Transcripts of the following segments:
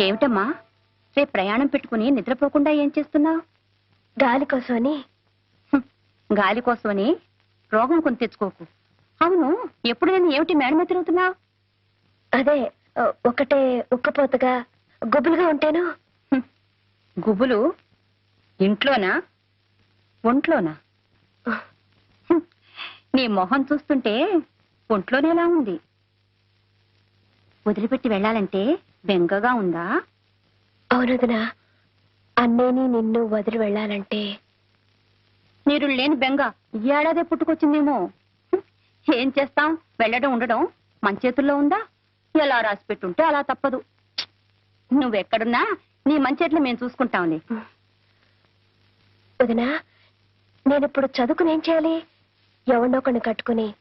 ఏమిటమ్మా? రేపు ప్రయాణం పెట్టుకుని నిద్రపోకుండా ఏం చేస్తున్నావు? గాలి కోసమని. గాలి కోసమని? రోగం కొని తెచ్చుకోకు. అవును ఎప్పుడు నేను ఏమిటి మేడ మీద తిరుగుతున్నావు? అదే ఒకటే ఉక్కపోతగా గుబులుగా ఉంటేను. గుబులు? ఇంట్లోనా? ఒంట్లోనా. నీ మొహం చూస్తుంటే ఒంట్లోనేలా ఉంది. వదిలిపెట్టి వెళ్ళాలంటే బెంగగా ఉందా? అవునదినా. అన్నేని నిన్ను వదిలి వెళ్ళాలంటే మీరు లేని బెంగ ఈ ఏడాదే పుట్టుకొచ్చిందేమో. ఏం చేస్తాం? వెళ్ళడం ఉండడం మన చేతుల్లో ఉందా? ఎలా రాసి పెట్టుంటే అలా తప్పదు. నువ్వెక్కడున్నా నీ మంచేట్లు మేము చూసుకుంటాంలే. వదినా నేను ఇప్పుడు చదువుకుని ఏం చేయాలి? ఎవరినో ఒకరిని కట్టుకుని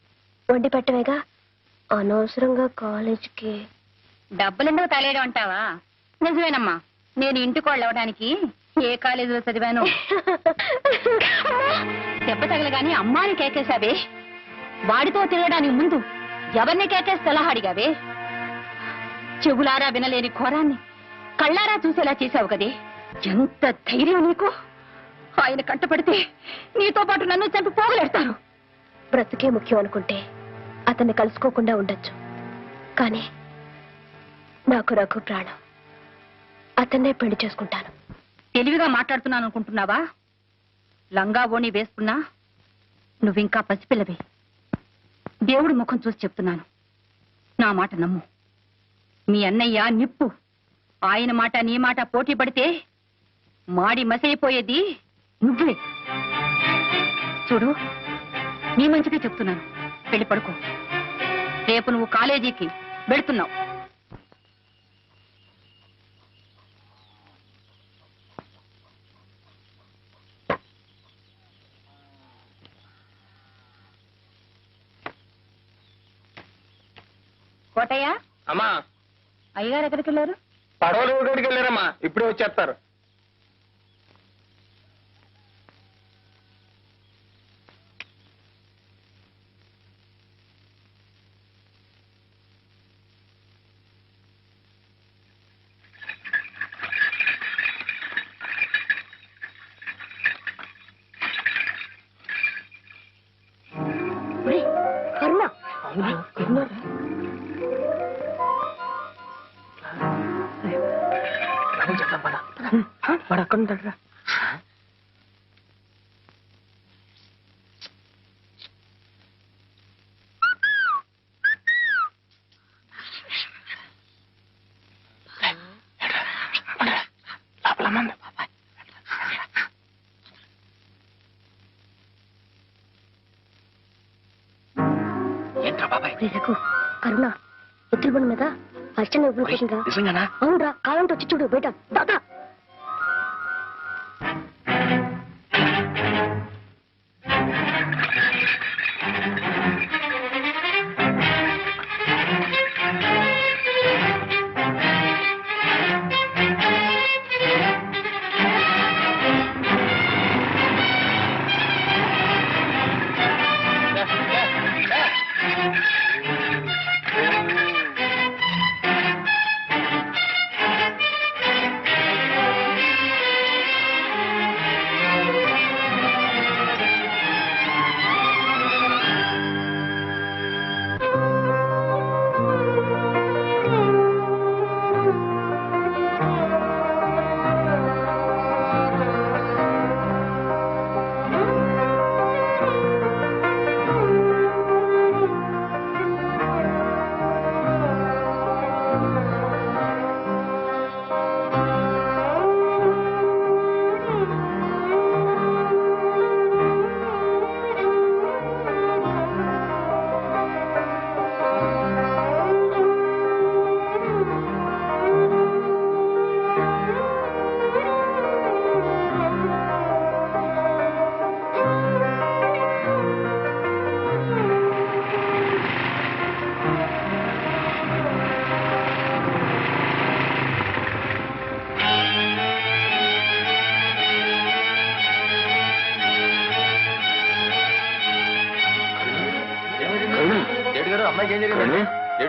వండి పెట్టవేగా? అనవసరంగా కాలేజీకి డబ్బులెందుకు తలేయడం అంటావా? నిజమేనమ్మా. నేను ఇంటికి వాళ్ళు అవడానికి ఏ కాలేజీలో చదివాను? దెబ్బ తగలగాని అమ్మాని కేకేశావే. వాడితో తిరగడానికి ముందు ఎవరిని కేకేసి సలహా అడిగావే? చెవులారా వినలేని ఘోరాన్ని కళ్ళారా చూసేలా చేశావు కదే? ఎంత ధైర్యం నీకు? ఆయన కంటపడితే నీతో పాటు నన్ను చంపి పోగలెడతారు. బ్రతుకే ముఖ్యం అనుకుంటే అతన్ని కలుసుకోకుండా ఉండొచ్చు. కానీ నాకు రఘు ప్రాణం. అతన్నే పెళ్ళి చేసుకుంటాను. తెలివిగా మాట్లాడుతున్నాను అనుకుంటున్నావా లంగా ఓణి వేసుకున్నా నువ్వింకా పసిపిల్లవే. దేవుడి ముఖం చూసి చెప్తున్నాను. నా మాట నమ్ము. మీ అన్నయ్య నిప్పు. ఆయన మాట నీ మాట పోటీ పడితే మాడి మసైపోయేది నువ్వే. చూడు నీ మంచిగా చెప్తున్నాను. పెళ్ళి పడుకో. రేపు నువ్వు కాలేజీకి వెళుతున్నావు. కోటయ్య? అమ్మా. అయ్యగారు ఎక్కడికి వెళ్ళారు పడవలు ఊరికి వెళ్ళారమ్మా. ఇప్పుడే వచ్చేస్తారు. ఒరేయ్ రఘు కరుణ ఎద్దుల బండి మీద అర్చన ఇవ్వకపోతుందా? నిజంగానా? అవునరా కావాలంటే వచ్చి చూడు బయట.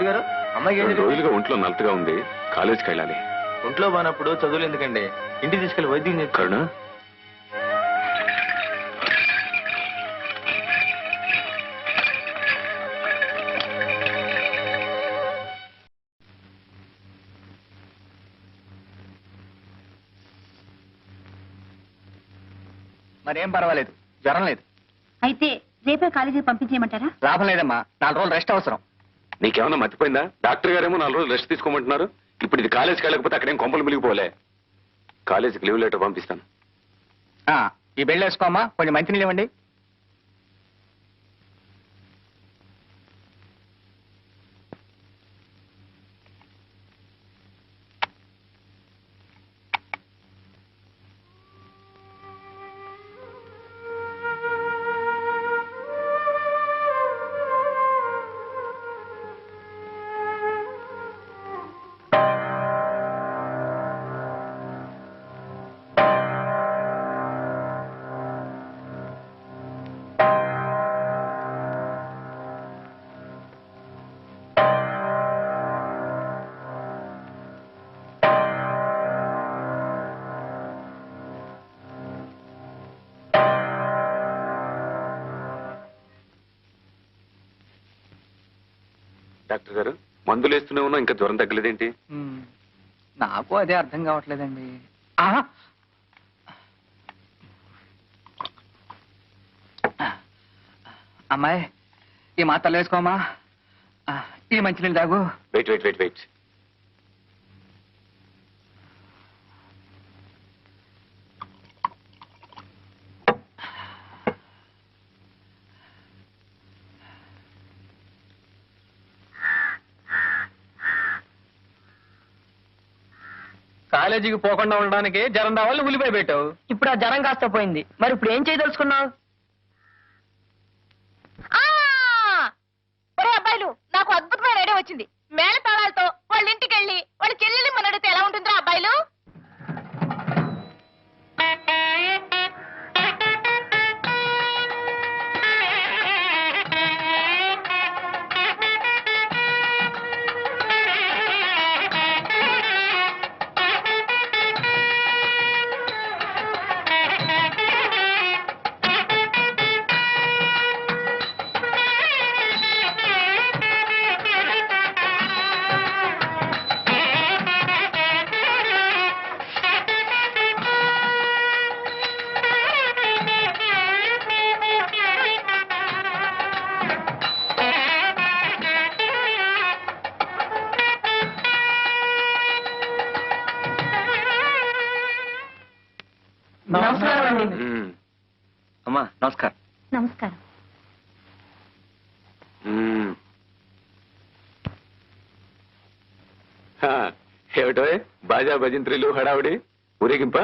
ఏడు గారు జరిగింది రోజులుగా ఒంట్లో నలతగా ఉంది. కాలేజీకి వెళ్ళాలి. ఒంట్లో బానప్పుడు చదువులు ఎందుకండి? ఇంటికి తీసుకెళ్ళి వైద్యం కరుణ? మరేం పర్వాలేదు. జ్వరం లేదు. అయితే రేపే కాలేజీకి పంపించేయమంటారా? లాభం లేదమ్మా. నాలుగు రోజులు రెస్ట్ అవసరం. నీకేమన్నా మర్చిపోయిందా డాక్టర్ గారేమో నాలుగు రోజులు రెస్ట్ తీసుకోమంటున్నారు. ఇప్పుడు ఇది కాలేజీకి వెళ్ళకపోతే అక్కడేం కొంపలు మిలిగిపోలే. కాలేజీకి లీవ్ లెటర్ పంపిస్తాను. ఆ, ఈ బెల్ట్ వేసుకోమ్మా. కొంచెం మంచినీళ్ళు ఇవ్వండి. డాక్టర్ గారు మందులు వేస్తూనే ఉన్నా ఇంకా జ్వరం తగ్గలేదేంటి? నాకు అదే అర్థం కావట్లేదండి! అమ్మాయి ఈ మాత్రలు వేసుకోమా? ఈ మంచినీళ్ళు తాగు. Wait wait wait wait. కాలేజీకి పోకుండా ఉండడానికి జరం రావాలి ఉల్లిపాయ పెట్టావు. ఇప్పుడు ఆ జ్వరం కాస్త పోయింది. మరి ఇప్పుడు ఏం చేయదలుచుకున్నావు? అబ్బాయిలు నాకు అద్భుతమైన ఐడియా వచ్చింది. భజంత్రులు హడావుడి? ఊరేగింప?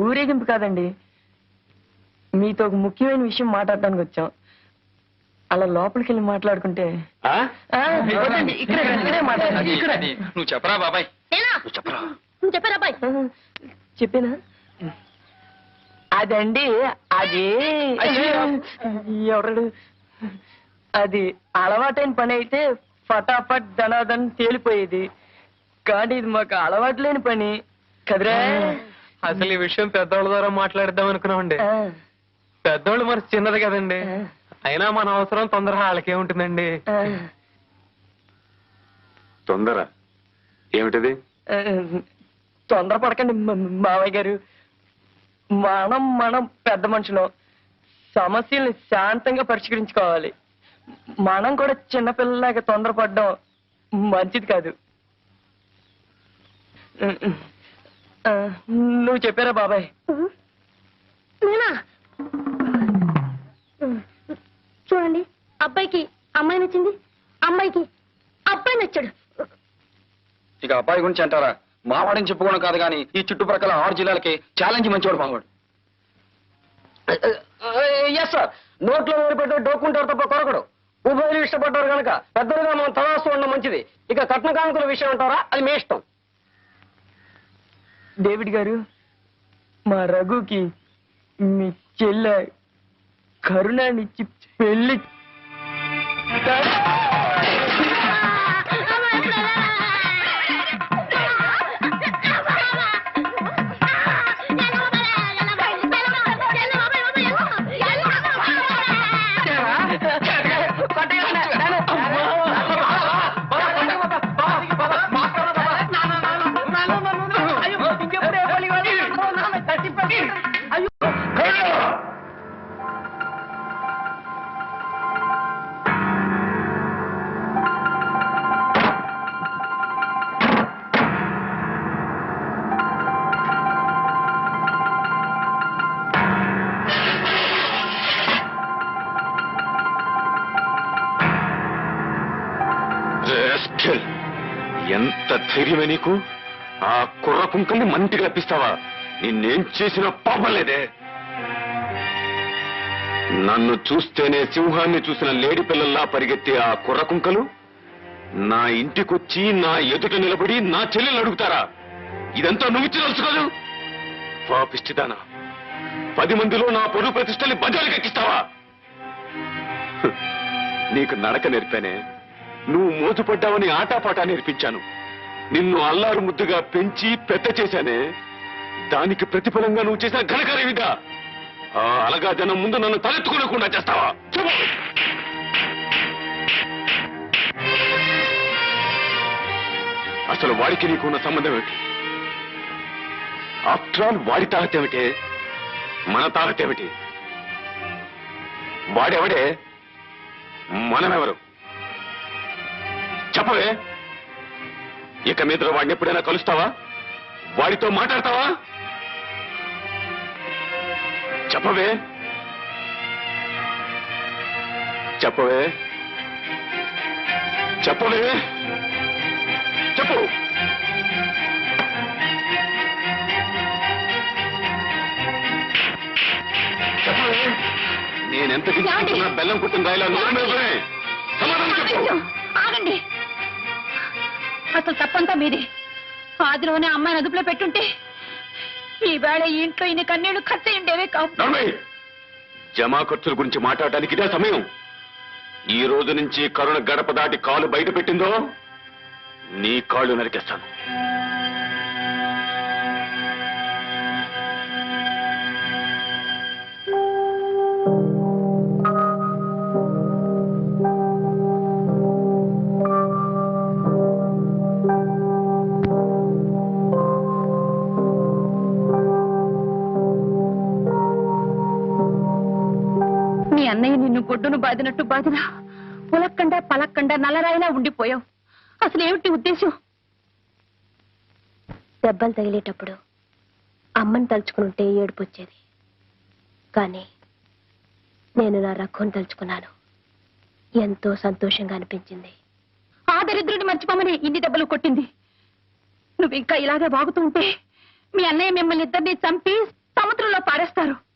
ఊరేగింపు కాదండి. మీతో ఒక ముఖ్యమైన విషయం మాట్లాడడానికి వచ్చాం. అలా లోపలికి వెళ్ళి మాట్లాడుకుంటే ఆ? ఆ, వద్దండి, ఇక్కడే ఇక్కడే మాట్లాడండి. ఇక్కడే. నువ్వు చెప్పరా బాబాయ్? చెప్పరా? నువ్వు చెప్పారా అబ్బాయి ఆ, చెప్పేనా? అదండి అది ఎవరు అది అలవాటైన పని అయితే ఫటాఫట్ ధనాధన్ తేలిపోయేది. కానీ ఇది మాకు అలవాటు లేని పని. కదరా? అసలు ఈ విషయం పెద్దోళ్ళ ద్వారా మాట్లాడిద్దాం అనుకున్నామండి. పెద్దోళ్ళు మరి చిన్నది కదండి. అయినా మన అవసరం తొందరగా వాళ్ళకే ఉంటుందండి. తొందర. ఏమిటది? ఆ, తొందరపడకండి మ- మావయ్య గారు. మనం మనం పెద్ద మనుషులు. సమస్యల్ని శాంతంగా పరిష్కరించుకోవాలి. మనం కూడా చిన్నపిల్లలాగా తొందరపడడం మంచిది కాదు. నువ్వు చెప్పారా బాబాయ్? నేనా? చూడండి అబ్బాయికి అమ్మాయి నచ్చింది అమ్మాయికి అబ్బాయి నచ్చాడు. ఇక అబ్బాయి గురించి అంటారా? మావాడని చెప్పుకోవడం కాదు కానీ ఈ చుట్టుప్రక్కల ఆరు జిల్లాలకి ఛాలెంజ్ మంచివాడు మావాడు ఎస్ సార్ నోట్లో పెట్టే డోక్కుంటారు తప్ప కొరకడు. ఉభయలు ఇష్టపడ్డారు కనుక పెద్దలుగా మనం తలాస్తూ ఉండడం మంచిది. ఇక కట్న కానుకల విషయం అంటారా? అది మీ ఇష్టం. డేవిడ్ గారు మా రఘుకి మీ చెల్లె కరుణానిచ్చి పెళ్ళి ధైర్యమే నీకు? ఆ కుర్ర కుంకల్ని మంటికి రప్పిస్తావా నిన్నేం చేసినా పాపం లేదే నన్ను చూస్తేనే సింహాన్ని చూసిన లేడి పిల్లల్లా పరిగెత్తే ఆ కుర్ర కుంకలు? నా ఇంటికొచ్చి నా ఎదుట నిలబడి నా చెల్లెలు అడుగుతారా? ఇదంతా నువ్వు ఇచ్చి తెలుసుకోదు పాపిష్టిదానా పది మందిలో నా పొరుగు ప్రతిష్టల్ని బజారుకి ఎక్కిస్తావా? నీకు నడక నేర్పానే నువ్వు మోజుపడ్డావని ఆటాపాటా నేర్పించాను. నిన్ను అల్లారు ముద్దుగా పెంచి పెద్ద చేశానే. దానికి ప్రతిఫలంగా నువ్వు చేసిన ఘనకార్యమిదా ఆ అలగా జనం ముందు నన్ను తలెత్తుకోలేకుండా చేస్తావా? చెప్పు. అసలు వాడికి నీకున్న సంబంధం ఏమిటి? ఆఫ్టర్ ఆల్ వాడి తాహత ఏమిటి? మన తాహత ఏమిటి? వాడెవడే? మనమెవరు? చెప్పవే. ఇక మీద వాడిని ఎప్పుడైనా కలుస్తావా? వాడితో మాట్లాడతావా? చెప్పవే. చెప్పవే. చెప్పవే. చెప్పు. చెప్పవే. నేనెంత బెల్లం కుట్టిన రాయిలా. సమాధానం చెప్పు. ఆగండి. అసలు తప్పంతా మీది. ఆదిలోనే అమ్మాయిని అదుపులో పెట్టుంటే ఈ వేళ ఈ ఇంట్లో ఇన్ని కన్నీళ్ళు ఖర్చు ఉండేవే కావు. జమా ఖర్చుల గురించి మాట్లాడడానికి ఇదే సమయం. ఈ రోజు నుంచి కరుణ గడప దాటి కాలు బయట పెట్టిందో నీ కాళ్ళు నరికేస్తాను. బాదినట్టు బాదినా పులక్కండా పలక్కండా నల్లరాయిలా ఉండిపోయావు. అసలు ఏమిటి ఉద్దేశం? దెబ్బలు తగిలేటప్పుడు అమ్మని తలుచుకుంటే ఏడుపు వచ్చేది. కానీ నేను నా రఘుని తలుచుకున్నాను. ఎంతో సంతోషంగా అనిపించింది. ఆ దరిద్రుడిని మర్చిపోమని ఇన్ని దెబ్బలు కొట్టింది. నువ్వు ఇంకా ఇలాగే వాగుతూ ఉంటే మీ అన్నయ్య మిమ్మల్ని ఇద్దరిని చంపి సముద్రంలో పారేస్తారు.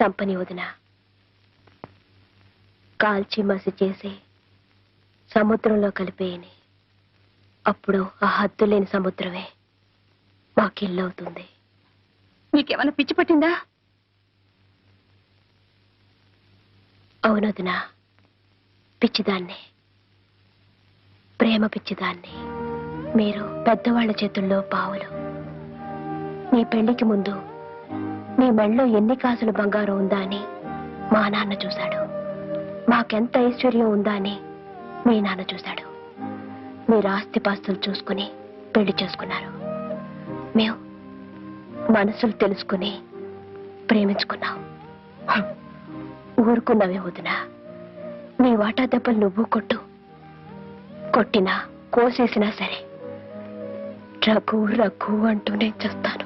చంపని వదిన. కాల్చి మసి చేసి సముద్రంలో కలిపేయని. అప్పుడు ఆ హద్దు లేని సముద్రమే మాకిల్లు అవుతుంది నీకేమైనా పిచ్చి పట్టిందా? అవునదినా పిచ్చిదాన్ని. ప్రేమ పిచ్చిదాన్ని. మీరు పెద్దవాళ్ళ చేతుల్లో పావులు. మీ పెళ్ళికి ముందు మీ మెళ్ళో ఎన్ని కాసులు బంగారం ఉందా అని మా నాన్న చూశాడు. మాకెంత ఐశ్వర్యం ఉందా అని మీ నాన్న చూశాడు. మీరు ఆస్తిపాస్తులు చూసుకుని పెళ్ళి చేసుకున్నారు. మేము మనసులు తెలుసుకుని ప్రేమించుకున్నాం. ఊరుకున్నవే ఊరుకున్నావే వదినా. నీ వాటా దెబ్బలు నువ్వు కొట్టు. కొట్టినా కోసేసినా సరే రఘు రఘు అంటూనే చేస్తాను.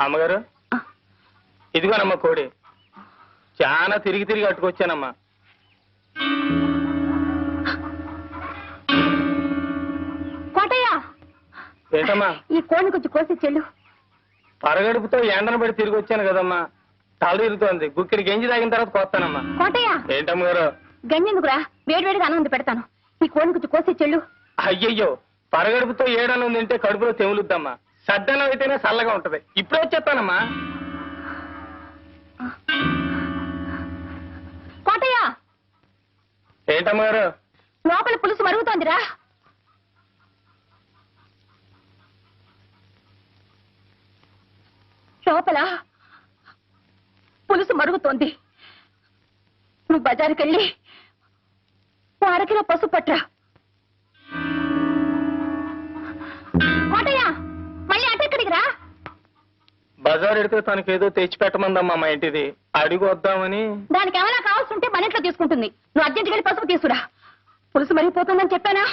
అమ్మగారు? ఇదిగోనమ్మా కోడి. చాలా తిరిగి తిరిగి అట్టుకొచ్చానమ్మా. కోటయ్య! ఏంటమ్మా? ఈ కోడిని కొంచెం కోసి చెల్లు. పరగడుపుతో ఎండను పడి తిరిగి వచ్చాను కదమ్మా. తల ఇరుగుతోంది గుక్కిడి గెంజి తాగిన తర్వాత కోస్తానమ్మా. కోటయ్య! ఏంటమ్మగారు? గంజెందుకురా వేడివేడిగా అన్నం పెడతాను. ఈ కోడిని కొంచెం కోసి చెల్లు. అయ్యయ్యో! పరగడుపుతో ఏడన్నం తింటే కడుపులో తెములుద్దమ్మా. సద్దన్నం అయితేనే చల్లగా ఉంటది. ఇప్పుడే వచ్చేస్తానమ్మా. కోటయ్య! ఏంటమ్మగారు? లోపల పులుసు మరుగుతోందిరా. లోపల పులుసు మరుగుతోంది. నువ్వు బజారుకి వెళ్ళి ఓ అరకిలో పసుపు పట్రా బజార్ ఎడితే తనకేదో తెచ్చి పెట్టమందమ్మా మా ఇంటిది. అడిగి వద్దామని. దానికి ఏమైనా కావాల్సి ఉంటే మన ఇంట్లో తీసుకుంటుంది. నువ్వు అర్జెంట్గా వెళ్ళి పసుపు తీసుకురా. పులుసు మరిగిపోతుందని చెప్పానా?